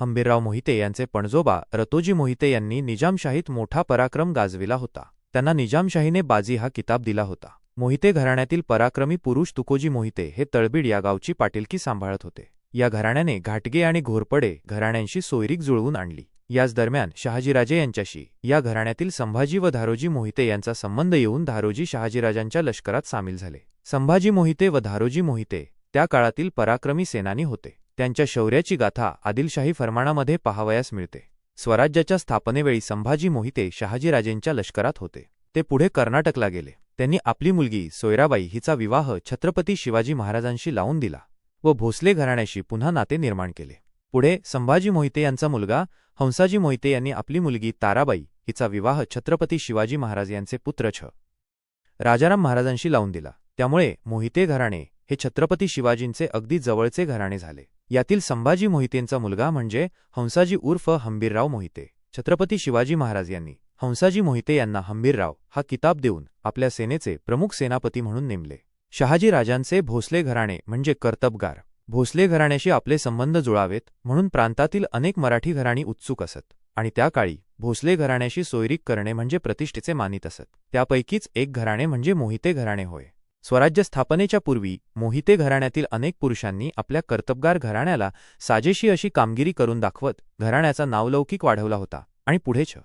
अंबिरराव मोहिते यांचे पणजोबा रतोजी मोहिते यांनी निजामशाहीत मोठा पराक्रम गाजविला होता. त्यांना निजामशाहीने बाजी हा किताब दिला होता. मोहिते घराण्यातील पराक्रमी पुरुष तुकोजी मोहिते हे तळबीड या गावची पाटीलकी सांभाळत होते. या घराण्याने घाटगे आणि घोरपडे घराण्यांशी सोयरीक जुळवून आणली. याच दरम्यान शहाजीराजे यांच्याशी या घराण्यातील संभाजी व धारोजी मोहिते यांचा संबंध येऊन धारोजी शहाजीराजांच्या लष्करात सामील झाले. संभाजी मोहिते व धारोजी मोहिते त्या काळातील पराक्रमी सेनानी होते. त्यांच्या शौर्याची गाथा आदिलशाही फरमाणामध्ये पाहावयास मिळते. स्वराज्याच्या स्थापनेवेळी संभाजी मोहिते शहाजीराजेंच्या लष्करात होते. ते पुढे कर्नाटकला गेले. त्यांनी आपली मुलगी सोयराबाई हिचा विवाह छत्रपती शिवाजी महाराजांशी लावून दिला व भोसले घराण्याशी पुन्हा नाते निर्माण केले. पुढे संभाजी मोहिते यांचा मुलगा हंसाजी मोहिते यांनी आपली मुलगी ताराबाई हिचा विवाह छत्रपती शिवाजी महाराज यांचे पुत्र छ. राजाराम महाराजांशी लावून दिला. त्यामुळे मोहिते घराणे हे छत्रपती शिवाजींचे अगदी जवळचे घराणे झाले. यातील संभाजी मोहितेंचा मुलगा म्हणजे हंसाजी उर्फ हंबीरराव मोहिते. छत्रपती शिवाजी महाराज यांनी हंसाजी मोहिते यांना हंबीरराव हा किताब देऊन आपल्या सेनेचे प्रमुख सेनापती म्हणून नेमले. शहाजी राजांचे भोसले घराणे म्हणजे कर्तबगार. भोसले घराण्याशी आपले संबंध जुळावेत म्हणून प्रांतातील अनेक मराठी घराणी उत्सुक असत आणि त्या काळी भोसले घराण्याशी सोयरीक करणे म्हणजे प्रतिष्ठेचे मानित असत. त्यापैकीच एक घराणे म्हणजे मोहिते घराणे होय. स्वराज्य स्थापनेच्या पूर्वी मोहिते घराण्यातील अनेक पुरुषांनी आपल्या कर्तबगार घराण्याला साजेशी अशी कामगिरी करून दाखवत घराण्याचा नावलौकिक वाढवला होता आणि पुढे छ.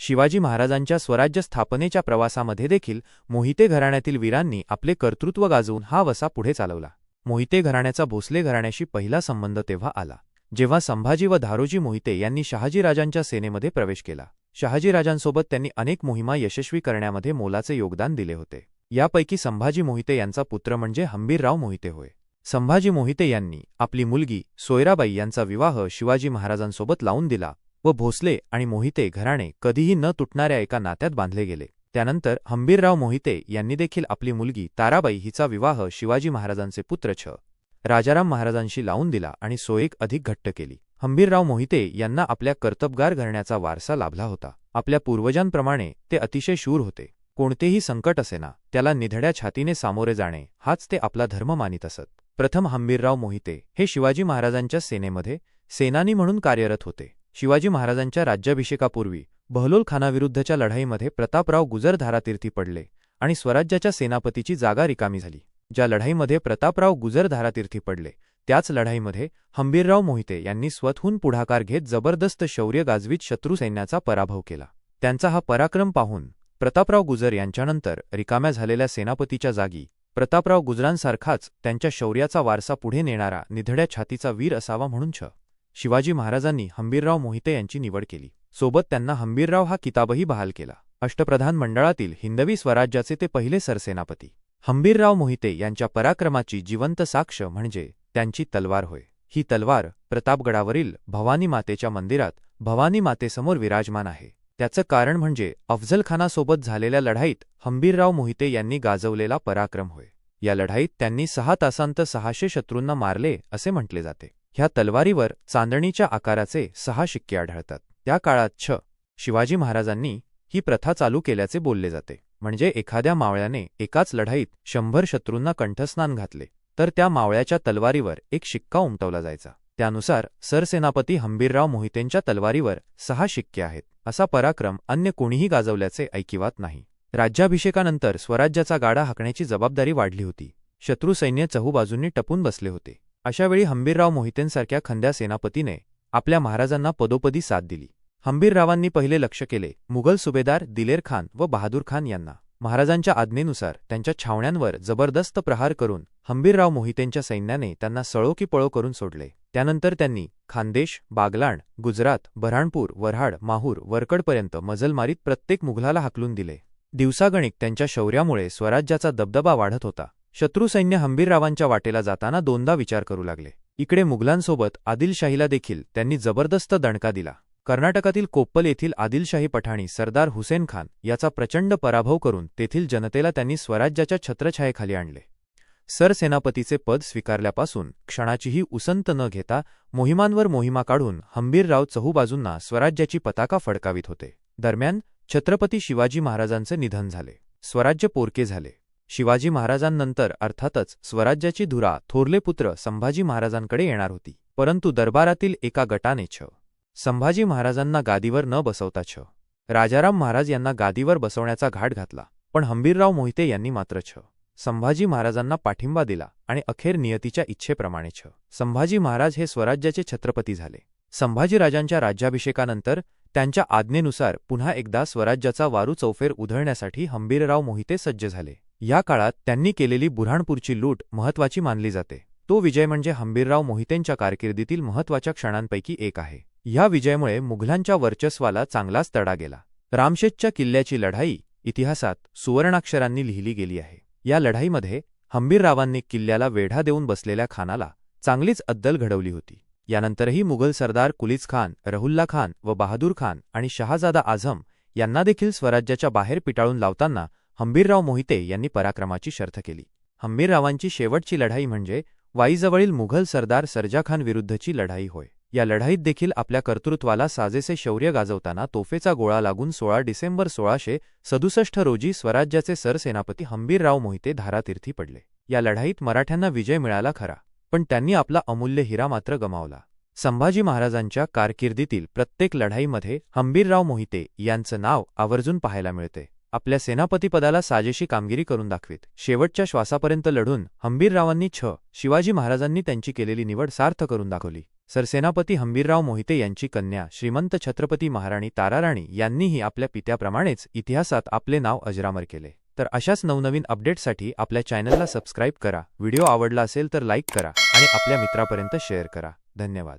शिवाजी महाराजांच्या स्वराज्य स्थापनेच्या प्रवासामध्ये देखील मोहिते घराण्यातील वीरांनी आपले कर्तृत्व गाजवून हा वसा पुढे चालवला. मोहिते घराण्याचा भोसले घराण्याशी पहिला संबंध तेव्हा आला जेव्हा संभाजी व धारोजी मोहिते यांनी शहाजीराजांच्या सेनेमध्ये प्रवेश केला. शहाजीराजांसोबत त्यांनी अनेक मोहिमा यशस्वी करण्यामध्ये मोलाचे योगदान दिले होते. यापैकी संभाजी मोहिते यांचा पुत्र म्हणजे हंबीरराव मोहिते होय. संभाजी मोहिते यांनी आपली मुलगी सोयराबाई यांचा विवाह शिवाजी महाराजांसोबत लावून दिला व भोसले आणि मोहिते घराणे कधीही न तुटणाऱ्या एका नात्यात बांधले गेले. त्यानंतर हंबीरराव मोहिते यांनी देखील आपली मुलगी ताराबाई हिचा विवाह शिवाजी महाराजांचे पुत्र छ. राजाराम महाराजांशी लावून दिला आणि सोयेक अधिक घट्ट केली. हंबीरराव मोहिते यांना आपल्या कर्तबगार घरण्याचा वारसा लाभला होता. आपल्या पूर्वजांप्रमाणे ते अतिशय शूर होते. कोणतेही संकट असेना त्याला निधड्या छातीने सामोरे जाणे हाच ते आपला धर्म मानित असत. प्रथम हंबीरराव मोहिते हे शिवाजी महाराजांच्या सेनेमध्ये सेनानी म्हणून कार्यरत होते. शिवाजी महाराजांच्या राज्याभिषेकापूर्वी बहलोल खानाविरुद्धच्या लढाईमध्ये प्रतापराव गुजर धारातीर्थी पडले आणि स्वराज्याच्या सेनापतीची जागा रिकामी झाली. ज्या लढाईमध्ये प्रतापराव गुजर धारातीर्थी पडले त्याच लढाईमध्ये हंबीरराव मोहिते यांनी स्वतःहून पुढाकार घेत जबरदस्त शौर्य गाजवीत शत्रू सैन्याचा पराभव केला. त्यांचा हा पराक्रम पाहून प्रतापराव गुजर यांच्यानंतर रिकाम्या झालेल्या सेनापतीच्या जागी प्रतापराव गुजरांसारखाच त्यांच्या शौर्याचा वारसा पुढे नेणारा निधड्या छातीचा वीर असावा म्हणून छ. शिवाजी महाराजांनी हंबीरराव मोहिते यांची निवड केली. सोबत त्यांना हंबीरराव हा किताबही बहाल केला. अष्टप्रधान मंडळातील हिंदवी स्वराज्याचे ते पहिले सरसेनापती. हंबीरराव मोहिते यांच्या पराक्रमाची जिवंत साक्ष म्हणजे त्यांची तलवार होय. ही तलवार प्रतापगडावरील भवानी मातेच्या मंदिरात भवानी मातेसमोर विराजमान आहे. त्याचं कारण म्हणजे अफझलखानासोबत झालेल्या लढाईत हंबीरराव मोहिते यांनी गाजवलेला पराक्रम होय. या लढाईत त्यांनी सहा तासांत सहाशे शत्रूंना मारले असे म्हटले जाते. ह्या तलवारीवर चांदणीच्या आकाराचे सहा शिक्के आढळतात. त्या काळात छ. शिवाजी महाराजांनी ही प्रथा चालू केल्याचे बोलले जाते. म्हणजे एखाद्या मावळ्याने एकाच लढाईत शंभर शत्रूंना कंठस्नान घातले तर त्या मावळ्याच्या तलवारीवर एक शिक्का उमटवला जायचा. त्यानुसार सरसेनापती हंबीरराव मोहितेंच्या तलवारीवर सहा शिक्के आहेत. असा पराक्रम अन्य कोणीही गाजवल्याचे ऐकिवात नाही. राज्याभिषेकानंतर स्वराज्याचा गाडा हाकण्याची जबाबदारी वाढली होती. शत्रू सैन्य चहूबाजूंनी टपून बसले होते. अशावेळी हंबीरराव मोहितेंसारख्या खंद्या सेनापतीने आपल्या महाराजांना पदोपदी साथ दिली. हंबीररावांनी पहिले लक्ष केले मुघल सुभेदार दिलेर खान व बहादूर खान यांना. महाराजांच्या आज्ञेनुसार त्यांच्या छावण्यांवर जबरदस्त प्रहार करून हंबीरराव मोहितेंच्या सैन्याने त्यांना सळो की पळो करून सोडले. त्यानंतर त्यांनी खानदेश बागलाण गुजरात बऱ्हाणपूर वऱ्हाड माहूर वरकडपर्यंत मजलमारीत प्रत्येक मुघलाला हाकलून दिले. दिवसागणिक त्यांच्या शौर्यामुळे स्वराज्याचा दबदबा वाढत होता. शत्रुसैन्य हंबीररावांच्या वाटेला जाताना दोनदा विचार करू लागले. इकडे मुघलांसोबत आदिलशाहीला देखील त्यांनी जबरदस्त दणका दिला. कर्नाटकातील कोप्पल येथील आदिलशाही पठाणी सरदार हुसेन खान याचा प्रचंड पराभव करून तेथील जनतेला त्यांनी स्वराज्याच्या छत्रछायेखाली आणले. सरसेनापतीचे पद स्वीकारल्यापासून क्षणाचीही उसंत न घेता मोहिमांवर मोहिमा काढून हंबीरराव चहूबाजूंना स्वराज्याची पताका फडकावित होते. दरम्यान छत्रपती शिवाजी महाराजांचे निधन झाले. स्वराज्य पोरके झाले. शिवाजी महाराजांनंतर अर्थातच स्वराज्याची धुरा थोरले पुत्र संभाजी महाराजांकडे येणार होती. परंतु दरबारातील एका गटाने छ. संभाजी महाराजांना गादीवर न बसवता छ. राजाराम महाराज यांना गादीवर बसवण्याचा घाट घातला. पण हंबीरराव मोहिते यांनी मात्र छ. संभाजी महाराजांना पाठिंबा दिला आणि अखेर नियतीच्या इच्छेप्रमाणे छ संभाजी महाराज हे स्वराज्याचे छत्रपती झाले. संभाजीराजांच्या राज्याभिषेकानंतर त्यांच्या आज्ञेनुसार पुन्हा एकदा स्वराज्याचा वारू चौफेर उधळण्यासाठी हंबीरराव मोहिते सज्ज झाले. या काळात त्यांनी केलेली बुऱ्हाणपूरची लूट महत्वाची मानली जाते. तो विजय म्हणजे हंबीरराव मोहितेंच्या कारकिर्दीतील महत्त्वाच्या क्षणांपैकी एक आहे. या विजयामुळे मुघलांच्या वर्चस्वाला चांगलाच तडा गेला. रामशेतच्या किल्ल्याची लढाई इतिहासात सुवर्णाक्षरांनी लिहिली गेली आहे. या लढाईमध्ये हंबीररावांनी किल्ल्याला वेढा देऊन बसलेल्या खानाला चांगलीच अद्दल घडवली होती. यानंतरही मुघल सरदार कुलीज खान रहुल्ला खान व बहादूर खान आणि शहाजादा आझम यांना देखील स्वराज्याच्या बाहेर पिटाळून लावताना हंबीरराव मोहिते यांनी पराक्रमाची शर्थ केली. हंबीररावांची शेवटची लढाई म्हणजे वाईजवळील मुघल सरदार सरजाखान विरुद्धची लढाई होय. या लढाईत देखील आपल्या कर्तृत्वाला साजेसे शौर्य गाजवताना तोफेचा गोळा लागून सोळा डिसेंबर सोळाशे सदुसष्ट रोजी स्वराज्याचे सरसेनापती हंबीरराव मोहिते धारातीर्थी पडले. या लढाईत मराठ्यांना विजय मिळाला खरा पण त्यांनी आपला अमूल्य हिरा मात्र गमावला. संभाजी महाराजांच्या कारकिर्दीतील प्रत्येक लढाईमध्ये हंबीरराव मोहिते यांचं नाव आवर्जून पाहायला मिळते. आपल्या सेनापतीपदाला साजेशी कामगिरी करून दाखवीत. शेवटच्या श्वासापर्यंत लढून हंबीररावांनी छ. शिवाजी महाराजांनी त्यांची केलेली निवड सार्थ करून दाखवली. सरसेनापती हंबीरराव मोहिते यांची कन्या श्रीमंत छत्रपती महाराणी ताराराणी यांनीही आपल्या पित्याप्रमाणेच इतिहासात आपले नाव अजरामर केले. तर अशाच नवनवीन अपडेट्ससाठी आपल्या चॅनलला सबस्क्राईब करा. व्हिडिओ आवडला असेल तर लाईक करा आणि आपल्या मित्रापर्यंत शेअर करा. धन्यवाद.